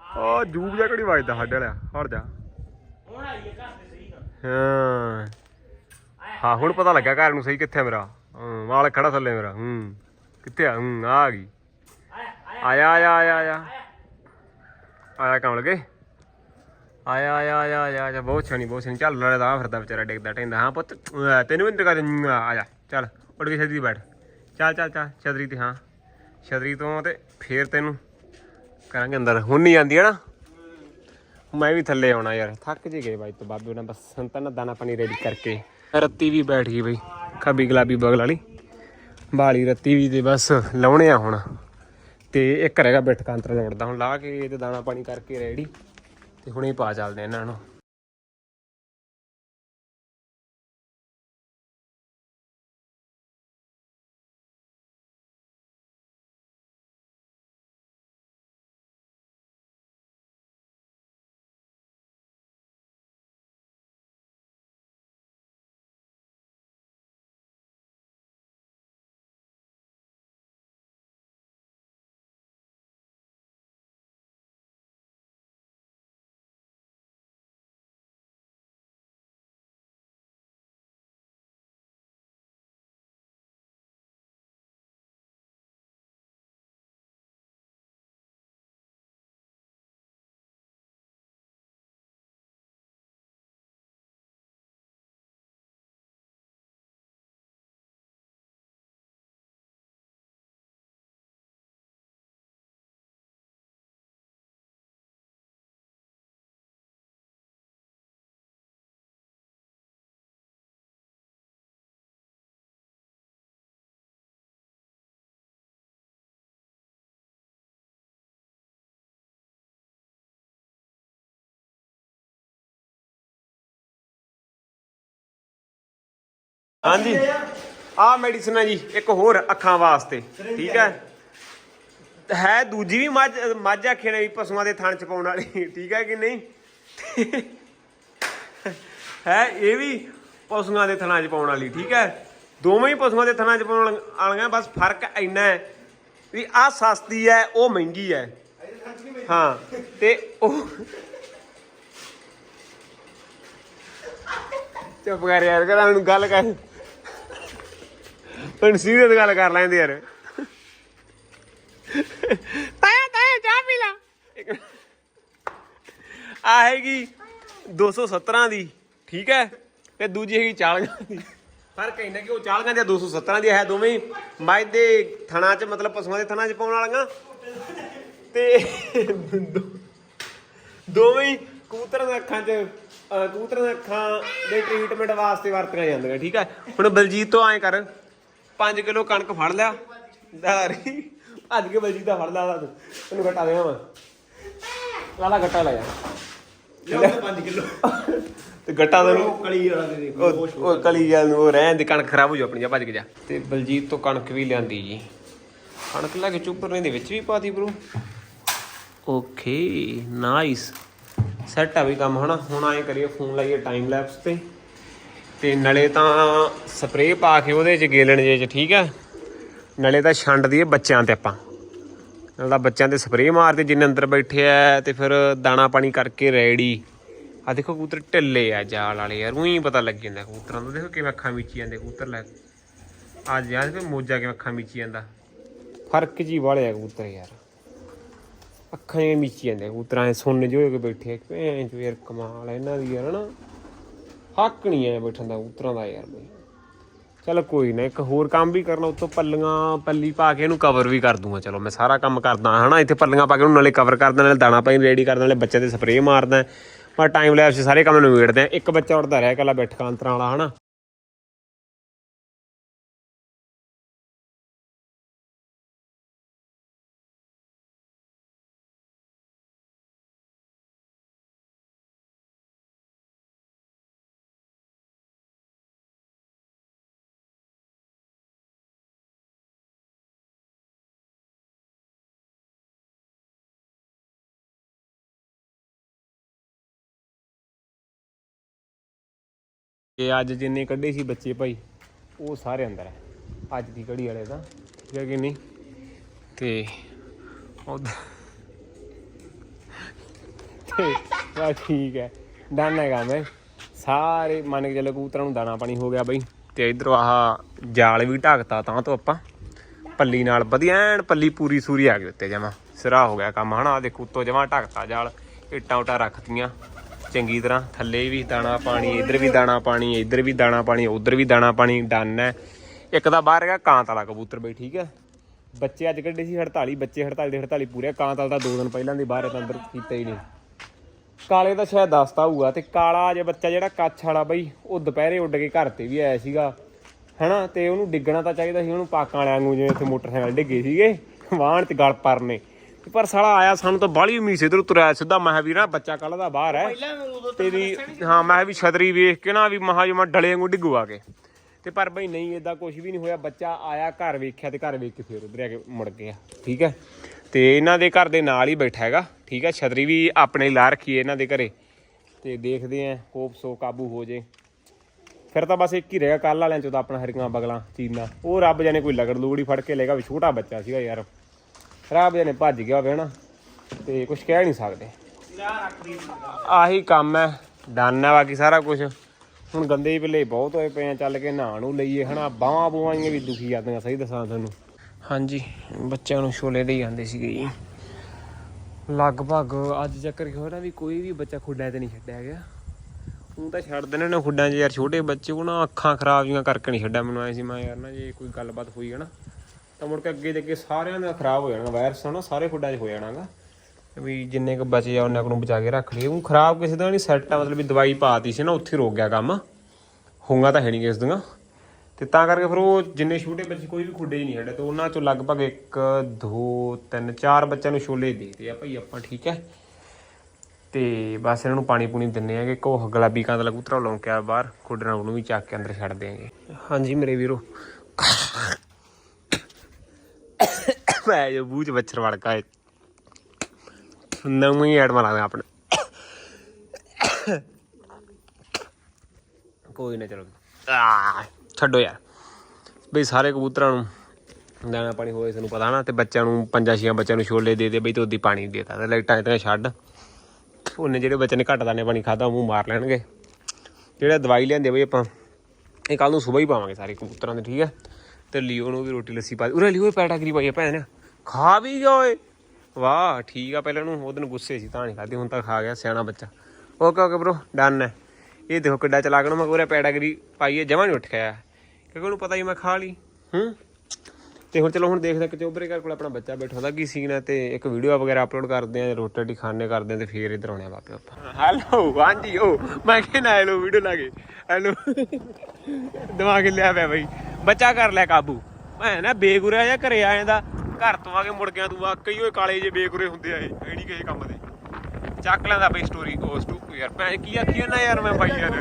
Speaker 1: ਉਹ ਜੂਬ ਜਿਹਾ ਕਿਹੜੀ ਵੱਜਦਾ ਸਾਡੇ ਵਾਲਿਆ? ਹਟ ਜਾ। ਹਾਂ। ਹਾਂ ਹੁਣ ਪਤਾ ਲੱਗਾ ਘਰ ਨੂੰ ਸਹੀ ਕਿੱਥੇ ਆ ਮੇਰਾ। ਹਾਂ, ਖੜਾ ਥੱਲੇ ਮੇਰਾ। ਹੂੰ ਕਿੱਥੇ ਆ? ਹੂੰ ਆ ਗਈ। ਆਇਆ ਆਇਆ ਆਇਆ ਆਇਆ। ਆਇਆ ਕੰਮ ਲਗੇ ਆਇਆ ਆਇਆ ਆਇਆ ਆਇਆ ਬਹੁਤ ਛਣੀ ਬਹੁਤ ਛਣੀ ਚੱਲ ਲੜਾ ਦਾ ਫਿਰਦਾ ਵਿਚਾਰਾ ਡਿੱਗਦਾ ਟੈਂਦਾ ਹਾਂ ਪੁੱਤ ਤੈਨੂੰ ਵੀ ਨਿਕਾ ਆ ਜਾ ਚੱਲ ਉੱਡ ਕੇ ਛਤਰੀ ਬੈਠ। ਚੱਲ ਚੱਲ ਚੱਲ ਛਤਰੀ ਤੇ ਹਾਂ। ਛਤਰੀ ਤੋਂ ਤੇ ਫੇਰ ਤੈਨੂੰ ਕਰਾਂਗੇ ਅੰਦਰ। ਹੁਣ ਨਹੀਂ ਜਾਂਦੀ ਹੈ ਨਾ ਮੈਂ ਵੀ ਥੱਲੇ ਆਉਣਾ ਯਾਰ। ਥੱਕ ਜੇ ਗਏ ਬਾਈ ਤੋਂ ਬਾਬੇ ਉਹਨਾਂ ਬਸ ਸੰਤਾਂ ਦਾ ਦਾਣਾ ਪਾਣੀ ਰੈਡੀ ਕਰਕੇ। ਰੱਤੀ ਵੀ ਬੈਠ ਗਈ ਬਈ। ਖੱਬੀ ਗੁਲਾਬੀ ਬਗਲ ਵਾਲੀ। ਬਾਲੀ ਰੱਤੀ ਵੀ ਤੇ ਬਸ ਲਾਉਣੇ ਆ ਹੁਣ। ਤੇ ਇੱਕ ਰਹਿ ਗਿਆ ਬਿੱਠ ਕਾਂਤਰਾ ਹੁਣ ਲਾ ਕੇ ਤੇ ਦਾਣਾ ਪਾਣੀ ਕਰਕੇ ਰੈਡੀ ਤੇ ਹੁਣੇ ਪਾ ਚੱਲਦੇ ਇਹਨਾਂ ਨੂੰ। ਹਾਂਜੀ। ਆਹ ਮੈਡੀਸਨ ਹੈ ਜੀ, ਇੱਕ ਹੋਰ ਅੱਖਾਂ ਵਾਸਤੇ, ਠੀਕ ਹੈ? ਹੈ ਦੂਜੀ ਵੀ ਮੱਝ ਮੱਝ ਆਖੇ ਨੇ ਵੀ ਪਸ਼ੂਆਂ ਦੇ ਥਣ ਚ ਪਾਉਣ ਵਾਲੀ, ਠੀਕ ਹੈ ਕਿ ਨਹੀਂ? ਹੈ ਇਹ ਵੀ ਪਸ਼ੂਆਂ ਦੇ ਥਣਾਂ 'ਚ ਪਾਉਣ ਵਾਲੀ, ਠੀਕ ਹੈ? ਦੋਵੇਂ ਹੀ ਪਸ਼ੂਆਂ ਦੇ ਥਣਾਂ 'ਚ ਪਾਉਣ ਵਾਲੀਆਂ, ਬਸ ਫ਼ਰਕ ਇੰਨਾ ਹੈ ਵੀ ਆਹ ਸਸਤੀ ਹੈ, ਉਹ ਮਹਿੰਗੀ ਹੈ। ਹਾਂ, ਤੇ ਉਹ ਚੁੱਪ ਕਰ ਯਾਰ, ਕਹਿੰਦਾ ਮੈਨੂੰ ਗੱਲ ਕਰ। ਹੁਣ ਸੀਰੀਅਸ ਗੱਲ ਕਰ ਲੈਂਦੇ ਯਾਰ। ਤਾਇਆ ਤਾਇਆ ਚਾਹ ਪੀ ਲਾ। ਹੈਗੀ 217 ਦੀ ਠੀਕ ਹੈ? ਤੇ ਦੂਜੀ ਹੈਗੀ 40 ਦੀ। ਫ਼ਰਕ ਇੰਨਾ ਕਿ ਉਹ 40 ਦੀ ਆ, 217 ਦੀ ਹੈ ਦੋਵੇਂ ਹੀ। ਮੱਝ ਦੇ ਥਣਾ 'ਚ ਮਤਲਬ ਪਸ਼ੂਆਂ ਦੇ ਥਣਾ 'ਚ ਪਾਉਣ ਵਾਲੀਆਂ। ਤੇ ਦੋ- ਦੋਵੇਂ ਹੀ ਕਬੂਤਰਾਂ ਦੀਆਂ ਅੱਖਾਂ 'ਚ ਅਹ ਕਬੂਤਰਾਂ ਦੀਆਂ ਅੱਖਾਂ ਦੇ ਟ੍ਰੀਟਮੈਂਟ ਵਾਸਤੇ ਵਰਤੀਆਂ ਜਾਂਦੀਆਂ ਠੀਕ ਹੈ? ਹੁਣ ਬਲਜੀਤ ਤੋਂ ਐਂ ਕਰ 5 ਕਿਲੋ ਕਣਕ ਫੜ ਲਿਆ। ਦਾਰੀ ਭੱਜ ਕੇ ਬਲਜੀਤ ਦਾ ਫੜ ਲਿਆ ਤੂੰ। ਤੈਨੂੰ ਘਟਾ ਦੇਵਾਂ ਮੈਂ। ਲਾਲਾ ਘਟਾ ਲੈ ਜਾ
Speaker 3: 5 ਕਿਲੋ।
Speaker 1: ਤੇ ਗੱਟਾ ਤੈਨੂੰ
Speaker 3: ਕਲੀ ਵਾਲਾ ਦੇ ਦੇ
Speaker 1: ਉਹ ਉਹ ਕਲੀ ਜਾਂ ਨੂੰ ਉਹ ਰਹਿਣ ਦੀ ਕਣਕ ਖਰਾਬ ਹੋ ਜਾ ਆਪਣੀ ਜਾ ਭੱਜ ਕੇ ਜਾ। ਤੇ ਬਲਜੀਤ ਤੋਂ ਕਣਕ ਵੀ ਲਿਆਂਦੀ ਜੀ। ਕਣਕ ਲੈ ਕੇ ਚੁੱਪਰਨੇ ਦੇ ਵਿੱਚ ਵੀ ਪਾਤੀ ਬਰੂ। ਓਕੇ ਨਾਈਸ ਸੈੱਟ ਆ ਵੀ ਕੰਮ ਹਨਾ? ਹੁਣ ਆਏ ਕਰੀਏ ਫੋਨ ਲਾਈਏ ਟਾਈਮ ਲੈਪਸ ਤੇ। ਤੇ ਨਲੇ ਤਾਂ ਸਪਰੇਅ ਪਾ ਕੇ ਉਹਦੇ ਚ ਗੇਲਣ ਜੇ ਚ, ਠੀਕ ਹੈ? ਨਲੇ ਤਾਂ ਛੰਡ ਦਈਏ ਬੱਚਿਆਂ ਤੇ ਆਪਾਂ। ਨਾਲ ਤਾਂ ਬੱਚਿਆਂ ਤੇ ਸਪਰੇਅ ਮਾਰਦੇ, ਜਿੰਨੇ ਅੰਦਰ ਬੈਠੇ ਆ ਤੇ ਫਿਰ ਦਾਣਾ ਪਾਣੀ ਕਰਕੇ ਰੈਡੀ। ਆ ਦੇਖੋ ਕਬੂਤਰ ਢਿੱਲੇ ਆ ਜਾਲ ਵਾਲੇ ਯਾਰ, ਉਹੀ ਪਤਾ ਲੱਗ ਜਾਂਦਾ ਕਬੂਤਰਾਂ ਦਾ ਦੇਖੋ ਕਿਵੇਂ ਅੱਖਾਂ ਮੀਚੀ ਜਾਂਦੇ ਕਬੂਤਰ ਲੈ ਆ ਯਾਰ ਕੋਈ ਮੋਜਾ ਕਿਵੇਂ ਅੱਖਾਂ ਮੀਚੀ ਜਾਂਦਾ। ਫ਼ਰਕ ਜੀ ਵਾਲੇ ਆ ਕਬੂਤਰ ਯਾਰ। ਅੱਖਾਂ ਹੀ ਮੀਚੀ ਜਾਂਦੇ ਕਬੂਤਰਾਂ ਐ ਸੁੰਨ ਜਿਹੇ ਹੋ ਕੇ ਬੈਠੇ ਆ ਭੈਣ ਚੋ ਯਾਰ ਕਮਾਲ ਆ ਇਹਨਾਂ ਦੀ ਯਾਰ, ਹਨਾ? ਹੱਕ ਨਹੀਂ ਐ ਬੈਠਣ ਦਾ ਕਬੂਤਰਾਂ ਦਾ ਯਾਰ ਬਈ। ਚਲ ਕੋਈ ਨਾ, ਇੱਕ ਹੋਰ ਕੰਮ ਵੀ ਕਰਨਾ, ਉੱਤੋਂ ਪੱਲੀਆਂ, ਪੱਲੀ ਪਾ ਕੇ ਇਹਨੂੰ ਕਵਰ ਵੀ ਕਰ ਦੂੰਗਾ। ਚਲੋ, ਮੈਂ ਸਾਰਾ ਕੰਮ ਕਰਦਾ ਹਨਾ? ਇੱਥੇ ਪੱਲੀਆਂ ਪਾ ਕੇ ਉਹਨੂੰ ਨਾਲੇ ਕਵਰ ਕਰਦਾ, ਨਾਲੇ ਦਾਣਾ ਪਾਣੀ ਰੈਡੀ ਕਰਦਾ, ਨਾਲੇ ਬੱਚੇ 'ਤੇ ਸਪਰੇਅ ਮਾਰਦਾ। ਮੈਂ ਟਾਈਮ ਲੈਪਸ 'ਚ ਸਾਰੇ ਕੰਮ ਨੂੰ ਨਿਬੇੜਦੇ। ਆ ਇੱਕ ਬੱਚਾ ਉੱਡਦਾ ਰਿਹਾ ਕੱਲਾ ਬੈਠ ਕਾਂਤਰਾਂ ਵਾਲਾ, ਹਨਾ? ਇਹ ਅੱਜ ਜਿੰਨੇ ਕੱਢੇ ਸੀ ਬੱਚੇ ਭਾਈ, ਉਹ ਸਾਰੇ ਅੰਦਰ ਹੈ ਅੱਜ ਦੀ ਕੜੀ ਵਾਲੇ ਦਾ ਠੀਕ ਹੈ ਕਿ ਨਹੀਂ? ਤੇ ਉਹਦਾ ਤੇ ਬਸ ਠੀਕ ਹੈ। ਡਨ ਹੈਗਾ ਮੈਂ। ਸਾਰੇ ਮੰਨ ਕੇ ਚੱਲੋ ਕਬੂਤਰਾਂ ਨੂੰ ਦਾਣਾ ਪਾਣੀ ਹੋ ਗਿਆ ਬਈ। ਤੇ ਇਧਰੋਂ ਆਹ ਜਾਲ ਵੀ ਢਾਕਤਾ ਤਾਂ ਤੋਂ ਆਪਾਂ। ਪੱਲੀ ਨਾਲ ਵਧੀਆ ਐਨ ਪੱਲੀ ਪੂਰੀ ਸੂਰੀ ਆ ਗਈ ਉੱਤੇ ਜਮਾ। ਸਿਰਾ ਹੋ ਗਿਆ ਕੰਮ ਹਨਾ, ਆਹ ਦੇਖੋ ਉੱਤੋਂ ਜਮਾ ਢਾਕਤਾ ਜਾਲ। ਇੱਟਾਂ ਉਟਾਂ ਰੱਖਤੀਆਂ ਚੰਗੀ ਤਰ੍ਹਾਂ ਥੱਲੇ ਵੀ ਦਾਣਾ ਪਾਣੀ, ਇੱਧਰ ਵੀ ਦਾਣਾ ਪਾਣੀ, ਇੱਧਰ ਵੀ ਦਾਣਾ ਪਾਣੀ, ਉੱਧਰ ਵੀ ਦਾਣਾ ਪਾਣੀ, ਡਨ ਹੈ। ਇੱਕ ਤਾਂ ਬਾਹਰ ਹੈਗਾ ਕਾਂਤ ਵਾਲਾ ਕਬੂਤਰ ਬਈ, ਠੀਕ ਹੈ? ਬੱਚੇ ਅੱਜ ਕੱਢੇ ਸੀ 48 ਬੱਚੇ 48 ਦੇ 48 ਪੂਰੇ, ਕਾਂਤ ਵਾਲਾ ਤਾਂ ਦੋ ਦਿਨ ਪਹਿਲਾਂ ਦੀ ਬਾਹਰ ਤਾਂ ਅੰਦਰ ਕੀਤਾ ਹੀ ਨਹੀਂ। ਕਾਲੇ ਦਾ ਸ਼ਾਇਦ ਦੱਸਤਾ ਹੋਊਗਾ ਤੇ ਕਾਲਾ ਜੇ ਬੱਚਾ ਜਿਹੜਾ ਕੱਛ ਵਾਲਾ ਬਈ, ਉਹ ਦੁਪਹਿਰੇ ਉੱਡ ਕੇ ਘਰ ਤੇ ਵੀ ਆਇਆ ਸੀਗਾ। ਹਨਾ, ਤੇ ਉਹਨੂੰ ਡਿੱਗਣਾ ਤਾਂ ਚਾਹੀਦਾ ਸੀ, ਉਹਨੂੰ ਪਾਕਾਂ ਵਾਲਿਆਂ ਵਾਂਗੂ ਜਿਵੇਂ ਇੱਥੇ ਮੋਟਰਸਾਈਕਲ ਡਿੱਗੇ ਸੀਗੇ, ਵਾਹਣ ਤੇ ਗਲ ਪਰਨੇ। ਪਰ ਸਾਲਾ ਆਇਆ ਸਾਨੂੰ ਤਾਂ ਬਾਹਲੀ ਉਮੀਦ ਸੀ ਇਧਰ ਤੁਰਿਆ ਸਿੱਧਾ ਮੈਂ ਕਿਹਾ ਵੀ ਨਾ ਬੱਚਾ ਕੱਲ ਦਾ ਬਾਹਰ ਹੈ। ਤੇ ਵੀ ਹਾਂ ਮੈਂ ਕਿਹਾ ਵੀ ਛਤਰੀ ਵੇਖ ਕੇ ਨਾ ਵੀ ਮਹਾ ਜਮਾ ਡਲੇ ਵਾਂਗੂ ਡਿੱਗੂ ਆ ਕੇ। ਤੇ ਪਰ ਬਈ ਨਹੀਂ ਇਦਾਂ ਕੁਝ ਵੀ ਨਹੀਂ ਹੋਇਆ। ਬੱਚਾ ਆਇਆ ਘਰ ਵੇਖਿਆ ਤੇ ਘਰ ਵੇਖ ਕੇ ਫਿਰ ਉਧਰ ਆ ਕੇ ਮੁੜ ਗਿਆ ਠੀਕ ਹੈ? ਤੇ ਇਹਨਾਂ ਦੇ ਘਰ ਦੇ ਨਾਲ ਹੀ ਬੈਠਾ ਹੈਗਾ ਠੀਕ ਹੈ? ਛਤਰੀ ਵੀ ਆਪਣੇ ਲਾ ਰੱਖੀ ਹੈ ਇਹਨਾਂ ਦੇ ਘਰੇ। ਤੇ ਦੇਖਦੇ ਆਂ ਹੋਪ ਸੋ ਕਾਬੂ ਹੋ ਜੇ। ਫਿਰ ਤਾਂ ਬਸ ਇੱਕ ਹੀ ਰਹਿ ਗਿਆ ਕੱਲ ਵਾਲਿਆਂ ਚੋਂ ਤਾਂ ਆਪਣਾ ਹਰੀਆਂ ਬਗਲਾਂ ਚੀਨਾ। ਉਹ ਰੱਬ ਜਾਨੇ ਕੋਈ ਲਗੜ ਲੂੜੀ ਫੜ ਕੇ ਲੇਗਾ ਵੀ ਛੋਟਾ ਬੱਚਾ ਸੀਗਾ ਯਾਰ। ਖਰਾਬ ਜਾਨੇ ਭੱਜ ਗਿਆ ਹੋਵੇ ਨਾ ਤੇ ਕੁਝ ਕਹਿ ਨਹੀਂ ਸਕਦੇ। ਆਹੀ ਕੰਮ ਹੈ, ਡਨ ਹੈ ਬਾਕੀ ਸਾਰਾ ਕੁਝ ਹੁਣ ਗੰਦੇ ਹੀ ਪੱਲੇ ਬਹੁਤ ਹੋਏ ਪਏ ਆ, ਚੱਲ ਕੇ ਨਹਾਣ ਨੂੰ ਲਈਏ ਹਨਾ, ਬਾਹਾਂ ਬੂਆਂਆਂ ਵੀ ਦੁਖੀ ਜਾਂਦੀਆਂ, ਸਹੀ ਦੱਸਾਂ ਤੁਹਾਨੂੰ। ਹਾਂਜੀ, ਬੱਚਿਆਂ ਨੂੰ ਛੋਲੇ ਦੇ ਜਾਂਦੇ ਸੀਗੇ ਜੀ। ਲਗਭਗ ਅੱਜ ਚੱਕਰ ਕੀ ਹੋਇਆ ਨਾ ਵੀ ਕੋਈ ਵੀ ਬੱਚਾ ਖੁੱਡਾਂ ਤੇ ਨਹੀਂ ਛੱਡਿਆ ਗਿਆ। ਉਹ ਤਾਂ ਛੱਡ ਦੇਣੇ ਨੇ ਖੁੱਡਾਂ 'ਚ ਯਾਰ, ਛੋਟੇ ਬੱਚੇ ਉਹ ਨਾ ਅੱਖਾਂ ਖਰਾਬ ਜੀਆਂ ਕਰਕੇ ਨਹੀਂ ਛੱਡਿਆ, ਮੈਨੂੰ ਐ ਸੀ, ਮੈਂ ਯਾਰ ਨਾ, ਜੇ ਕੋਈ ਗੱਲਬਾਤ ਹੋਈ ਹੈ ਨਾ ਤਾਂ ਮੁੜ ਕੇ ਅੱਗੇ ਦੇ ਅੱਗੇ ਸਾਰਿਆਂ ਦਾ ਖਰਾਬ ਹੋ ਜਾਣਾ ਵਾਇਰਸ ਨਾ ਸਾਰੇ ਖੁੱਡਾਂ 'ਚ ਹੋ ਜਾਣਾਗਾ। ਵੀ ਜਿੰਨੇ ਕੁ ਬਚੇ ਆ, ਉਹਨਾਂ ਕੁ ਨੂੰ ਬਚਾ ਕੇ ਰੱਖ ਲਈਏ। ਉਹ ਖਰਾਬ ਕਿਸੇ ਦਾ ਨਹੀਂ ਸੈੱਟ ਆ, ਮਤਲਬ ਵੀ ਦਵਾਈ ਪਾਤੀ ਸੀ ਨਾ, ਉੱਥੇ ਰੋਕ ਗਿਆ ਕੰਮ। ਹੋਊਗਾ ਤਾਂ ਹੈ ਨਹੀਂ ਕਿਸ ਦੀਆਂ। ਤੇ ਤਾਂ ਕਰਕੇ ਫਿਰ ਉਹ ਜਿੰਨੇ ਛੋਟੇ ਬੱਚੇ, ਕੋਈ ਵੀ ਖੁੱਡੇ ਹੀ ਨਹੀਂ ਹਟੇ ਤੇ ਉਹਨਾਂ ਚੋਂ ਲਗਭਗ 1 2 3 4 ਬੱਚਿਆਂ ਨੂੰ ਛੋਲੇ ਦੇ ਦਿੱਤੇ ਆ ਭਾਈ ਆਪਾਂ, ਠੀਕ ਹੈ। ਤੇ ਬਸ ਇਹਨਾਂ ਨੂੰ ਪਾਣੀ ਪੂਣੀ ਦਿੰਨੇ ਆਗੇ ਕੋ ਗੁਲਾਬੀ ਕਾਂ ਦਾ ਕਬੂਤਰਾ ਲੌਂਕਿਆ ਬਾਹਰ ਖੁੱਡਣਾ ਉਹਨੂੰ ਵੀ ਚੱਕ ਕੇ ਅੰਦਰ ਛੱਡ ਦੇਾਂਗੇ ਹਾਂਜੀ ਮੇਰੇ ਵੀਰੋ। ਮੈਂ ਜੋ ਬੂਝ ਬੱਚਰ ਵੜਕਾ ਹੈ ਨਵੀਂ ਐਡ ਮਾਰਾਂਗੇ ਆਪਣੇ। ਕੋਈ ਨਾ ਚਲੋ। ਆ ਛੱਡੋ ਯਾਰ। ਬਈ ਸਾਰੇ ਕਬੂਤਰਾਂ ਨੂੰ ਦਾਣਾ ਪਾਣੀ ਹੋਏ ਤੁਹਾਨੂੰ ਪਤਾ ਨਾ ਤੇ ਬੱਚਿਆਂ ਨੂੰ ਪੰਜਾਂ ਛੀਆਂ ਬੱਚਿਆਂ ਨੂੰ ਛੋਲੇ ਦੇ ਦੇ ਬਈ ਤੇ ਉਹਦੀ ਪਾਣੀ ਦੇਤਾ ਤੇ ਲਾਈਟਾਂ ਇਤਨਾ ਛੱਡ। ਉਹਨੇ ਜਿਹੜੇ ਬੱਚੇ ਨੇ ਘੱਟ ਦਾਣੇ ਪਾਣੀ ਖਾਦਾ ਉਹ ਮੂੰਹ ਮਾਰ ਲੈਣਗੇ। ਜਿਹੜਾ ਦਵਾਈ ਲਿਆਂਦੇ ਬਈ ਆਪਾਂ ਇਹ ਕੱਲ ਨੂੰ ਸਵੇਰ ਹੀ ਪਾਵਾਂਗੇ ਸਾਰੇ ਕਬੂਤਰਾਂ ਦੇ ਠੀਕ ਹੈ ਤੇ ਲਿਓ ਨੂੰ ਵੀ ਰੋਟੀ ਲੱਸੀ ਪਾ ਉਰੇ ਲਿਓ ਪੈਟਾਗਰੀ ਪਾਈ ਆ ਭੈਣ। ਖਾ ਵੀ ਗਿਆ ਓਏ। ਵਾਹ, ਠੀਕ ਆ ਪਹਿਲਾਂ ਨੂੰ ਉਹਦਨ ਗੁੱਸੇ ਸੀ, ਤਾਂ ਨਹੀਂ ਖਾਦੀ ਹੁਣ ਤਾਂ ਖਾ ਗਿਆ ਸਿਆਣਾ ਬੱਚਾ। ਓਕੇ ਓਕੇ ਬ్రో ਡਨ ਹੈ ਇਹ ਦੇਖੋ ਕਿੱਡਾ ਚਲਾ ਨੂੰ ਮੈਂ ਉਰੇ ਪੈਟਾਗਰੀ ਪਾਈ ਹੈ ਜਮਾਂ ਨਹੀਂ ਉੱਠ ਕੇ ਆਇਆ। ਕਿਉਂਕਿ ਉਹਨੂੰ ਪਤਾ ਹੀ ਮੈਂ ਖਾ ਲਈ। ਹੂੰ? ਤੇ ਹੁਣ ਚਲੋ, ਹੁਣ ਦੇਖਦੇ ਕਿ ਚੋਬਰੇ ਘਰ ਕੋਲ ਆਪਣਾ ਬੱਚਾ ਬੈਠਾ ਹੁੰਦਾ, ਕੀ ਸੀਨ ਹੈ ਤੇ ਇੱਕ ਵੀਡੀਓ ਵਗੈਰਾ ਅਪਲੋਡ ਕਰਦੇ ਆ ਰੋਟੀ ਰੋਟੀ ਖਾਣੇ ਕਰਦੇ ਆ ਤੇ ਫੇਰ ਇਧਰ ਆਉਣੇ ਆ ਵਾਪਸ ਆਪਾਂ। ਹੈਲੋ ਹਾਂਜੀ ਓ ਮੈਂ ਕਿਹਾ ਹੈਲੋ ਵੀਡੀਓ ਲਾ ਕੇ। ਹੈਲੋ ਦਿਮਾਗ ਲਿਆ ਪਿਆ ਬਈ। ਬੱਚਾ ਕਰ ਲਿਆ ਕਾਬੂ। ਮੈਂ ਨਾ ਬੇਗੁਰਿਆ ਜਾਂ ਘਰੇ ਆਏ ਦਾ ਘਰ ਤੋਂ ਆ ਕੇ ਮੁੜ ਗਿਆ ਤੂੰ ਆ, ਕਈ ਓਏ ਕਾਲੇ ਜੇ ਬੇਗੁਰੇ ਹੁੰਦੇ ਆ ਇਹ ਇਹ ਨਹੀਂ ਕਿਸੇ ਕੰਮ ਦੇ। ਚੱਕ ਲੈਂਦਾ ਬਈ ਸਟੋਰੀ ਉਸ ਟੂ ਯਾਰ, ਮੈਂ ਕੀ ਆਖੀ ਨਾ ਯਾਰ ਮੈਂ ਬਾਈ ਯਾਰ।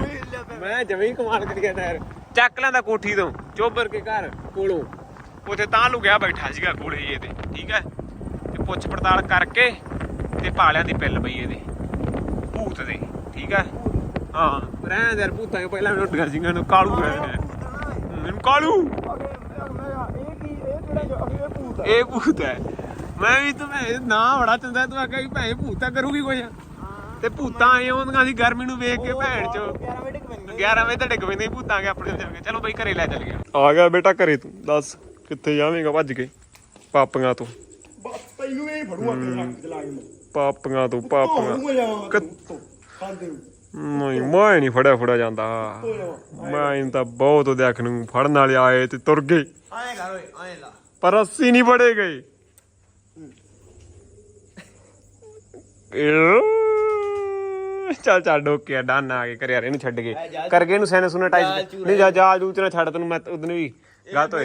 Speaker 1: ਮੈਂ ਜਵੇਂ ਹੀ ਕਮਾਲ ਕਰੀ ਜਾਂਦਾ ਯਾਰ। ਚੱਕ ਲੈਂਦਾ ਕੋਠੀ ਤੋਂ, ਚੋਬਰ ਕੇ ਘਰ ਕੋਲੋਂ। ਉੱਥੇ ਤਾਂ ਲੁਕਿਆ ਬੈਠਾ ਸੀਗਾ ਕੋਲੇ ਜੀ ਤੇ, ਠੀਕ ਹੈ ਤੇ ਪੁੱਛ ਪੜਤਾਲ ਕਰਕੇ ਤੇ ਪਾਲਿਆਂ ਦੀ ਪਿੱਲ ਪਈ ਇਹਦੇ, ਭੂਤ ਦੇ, ਠੀਕ ਹੈ ਹਾਂ, ਰਹਿਣ ਯਾਰ, ਭੂਤਾਂ ਪਹਿਲਾਂ ਮੈਨੂੰ ਡਰ ਸਿੰਘਾਂ ਨੂੰ ਕਾਲੂ ਕਹਿੰਦੇ ਨੇ ਮੈਨੂੰ ਕਾਲੂ। ਇਹ ਭੂਤ ਹੈ। ਮੈਂ ਵੀ ਤਾਂ ਨਾ ਬੜਾ ਚੰਦਾ ਤੂੰ ਆਖਿਆ ਕਿ ਭੈਣ ਭੂਤਾ ਕਰੂਗੀ ਕੁਝ ਤੇ ਭੂਤਾਂ ਆਏ ਹੁੰਦੀਆਂ ਸੀ ਗਰਮੀ ਨੂੰ ਵੇਖ ਕੇ ਭੈਣ ਚ। 11 ਵਜੇ ਤਾਂ ਡਿੱਗ ਪੈਂਦੇ ਸੀ ਭੂਤਾਂ ਕੇ ਆਪਣੇ ਜਾ ਕੇ। ਚਲੋ ਬਈ ਘਰੇ ਲੈ ਚੱਲ ਗਿਆ ਆ ਗਿਆ ਬੇਟਾ ਘਰੇ ਤੂੰ ਦੱਸ ਕਿੱਥੇ ਜਾਵੇਂਗਾ ਭੱਜ ਕੇ। ਪਾਪੀਆਂ ਤੋਂ।
Speaker 3: ਤੈਨੂੰ ਇਹ ਫੜੂ ਲੱਗ ਚਲਾ ਕੇ
Speaker 1: ਪਾਪੀਆਂ ਤੋਂ ਪਾਪੀਆਂ।
Speaker 3: ਖਾਂਦੇ ਨੂੰ।
Speaker 1: ਨਹੀਂ ਮੈਂ ਨਹੀਂ ਫੜਿਆ ਫੜਿਆ ਜਾਂਦਾ। ਮੈਂ ਇਹਨੂੰ ਤਾਂ ਬਹੁਤ ਦੇਖ ਨੂੰ ਫੜਨ ਵਾਲੇ ਆਏ ਤੇ ਤੁਰ ਗਏ।
Speaker 2: ਆਏ ਕਰ ਓਏ ਆਏ ਲਾ।
Speaker 1: ਪਰ ਅੱਸੀ ਨਹੀਂ ਫੜੇ ਗਏ। ਚੱਲ ਚੱਲ ਡੋਕਿਆ ਡਾਨ ਆ ਕੇ ਕਰਿਆ ਇਹਨੂੰ ਛੱਡ ਕੇ। ਕਰਗੇ ਇਹਨੂੰ ਸੈਨ ਸੁਨੇਟਾਈਜ਼ ਨਹੀਂ ਜਾ ਜਾ ਜੂਚ ਨਾ ਛੱਡ ਤੈਨੂੰ ਮੈਂ ਉਦੋਂ ਵੀ ਗਲਤ